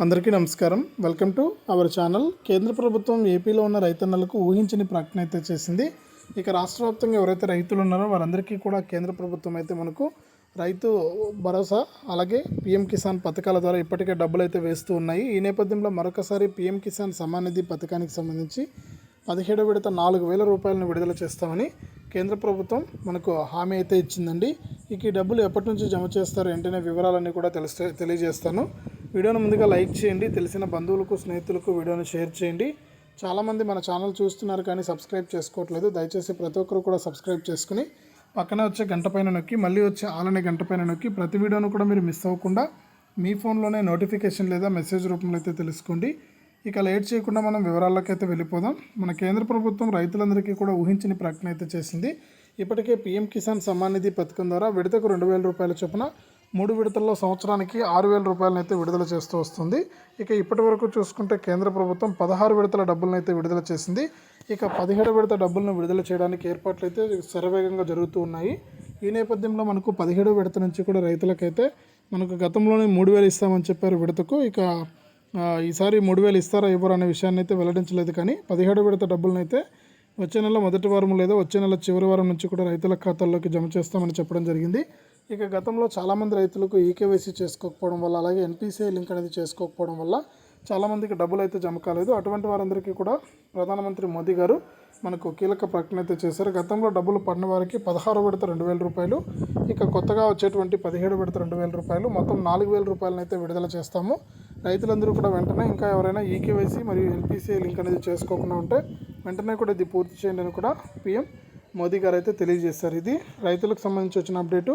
అందరికీ నమస్కారం. Welcome to our channel. కేంద్ర ప్రభుత్వం ఏపీలో ఉన్న రైతన్నలకు ఊహించని ప్రకటన అయితే చేసింది. ఇక రాష్ట్ర వ్యాప్తంగా ఎవరైతే రైతులు ఉన్నారో వారందరికీ కూడా కేంద్ర ప్రభుత్వం అయితే మనకు రైతు భరోసా అలాగే పీఎం కిసాన్ పథకాల ద్వారా ఇప్పటికే డబ్బులు అయితే వేస్తూ ఉన్నాయి. ఈ నేపథ్యంలో మరొకసారి పీఎం కిసాన్ సమానిధి నిధి పథకానికి సంబంధించి పదిహేడు విడత నాలుగు వేల రూపాయలను విడుదల చేస్తామని కేంద్ర ప్రభుత్వం మనకు హామీ అయితే ఇచ్చిందండి. ఇక ఈ డబ్బులు ఎప్పటి నుంచి జమ చేస్తారు? వెంటనే వివరాలన్నీ కూడా తెలిస్తే తెలియజేస్తాను. వీడియోను ముందుగా లైక్ చేయండి. తెలిసిన బంధువులకు స్నేహితులకు వీడియోను షేర్ చేయండి. చాలామంది మన ఛానల్ చూస్తున్నారు కానీ సబ్స్క్రైబ్ చేసుకోవట్లేదు. దయచేసి ప్రతి ఒక్కరు కూడా సబ్స్క్రైబ్ చేసుకుని పక్కనే వచ్చే గంట పైన నొక్కి మళ్ళీ వచ్చే ఆలనే గంట పైన నొక్కి ప్రతి వీడియోను కూడా మీరు మిస్ అవ్వకుండా మీ ఫోన్లోనే నోటిఫికేషన్ లేదా మెసేజ్ రూపంలో అయితే తెలుసుకోండి. ఇక లేట్ చేయకుండా మనం వివరాల్లోకైతే అయితే వెళ్ళిపోదాం. మన కేంద్ర ప్రభుత్వం రైతులందరికీ కూడా ఊహించని ప్రకటన అయితే చేసింది. ఇప్పటికే పీఎం కిసాన్ సమ్మాన్ నిధి పథకం ద్వారా విడతకు రెండు వేల రూపాయల చొప్పున మూడు విడతల్లో సంవత్సరానికి ఆరు వేల రూపాయలను అయితే విడుదల చేస్తూ వస్తుంది. ఇక ఇప్పటి వరకు చూసుకుంటే కేంద్ర ప్రభుత్వం పదహారు విడతల డబ్బులను అయితే విడుదల చేసింది. ఇక పదిహేడు విడత డబ్బులను విడుదల చేయడానికి ఏర్పాట్లు అయితే శరవేగంగా జరుగుతూ ఉన్నాయి. ఈ నేపథ్యంలో మనకు పదిహేడు విడత నుంచి కూడా రైతులకైతే మనకు గతంలోనే మూడు వేలు ఇస్తామని చెప్పారు విడతకు. ఇక ఈసారి మూడు వేలు ఇస్తారా ఇవ్వరా అనే విషయాన్ని అయితే వెల్లడించలేదు కానీ పదిహేడు విడత డబ్బులను అయితే వచ్చే నెల మొదటి వారం లేదా వచ్చే నెల చివరి వారం నుంచి కూడా రైతుల ఖాతాల్లోకి జమ చేస్తామని చెప్పడం జరిగింది. ఇక గతంలో చాలామంది రైతులకు ఈకేవైసీ చేసుకోకపోవడం వల్ల అలాగే ఎన్పిసిఐ లింక్ అనేది చేసుకోకపోవడం వల్ల చాలామందికి డబ్బులు అయితే జమ కాలేదు. అటువంటి వారందరికీ కూడా ప్రధానమంత్రి మోదీ గారు మనకు కీలక ప్రకటన అయితే చేశారు. గతంలో డబ్బులు పడిన వారికి పదహారు విడత రెండు వేల రూపాయలు ఇక కొత్తగా వచ్చేటువంటి పదిహేడు విడత రెండు వేల రూపాయలు మొత్తం నాలుగు వేల రూపాయలను అయితే విడుదల చేస్తాము. రైతులందరూ కూడా వెంటనే ఇంకా ఎవరైనా ఈకేవైసీ మరియు ఎన్పిసిఐ లింక్ అనేది చేసుకోకుండా ఉంటే వెంటనే కూడా ఇది పూర్తి చేయండి అని కూడా పిఎం మోదీ గారు అయితే తెలియజేశారు. ఇది రైతులకు సంబంధించి వచ్చిన అప్డేటు.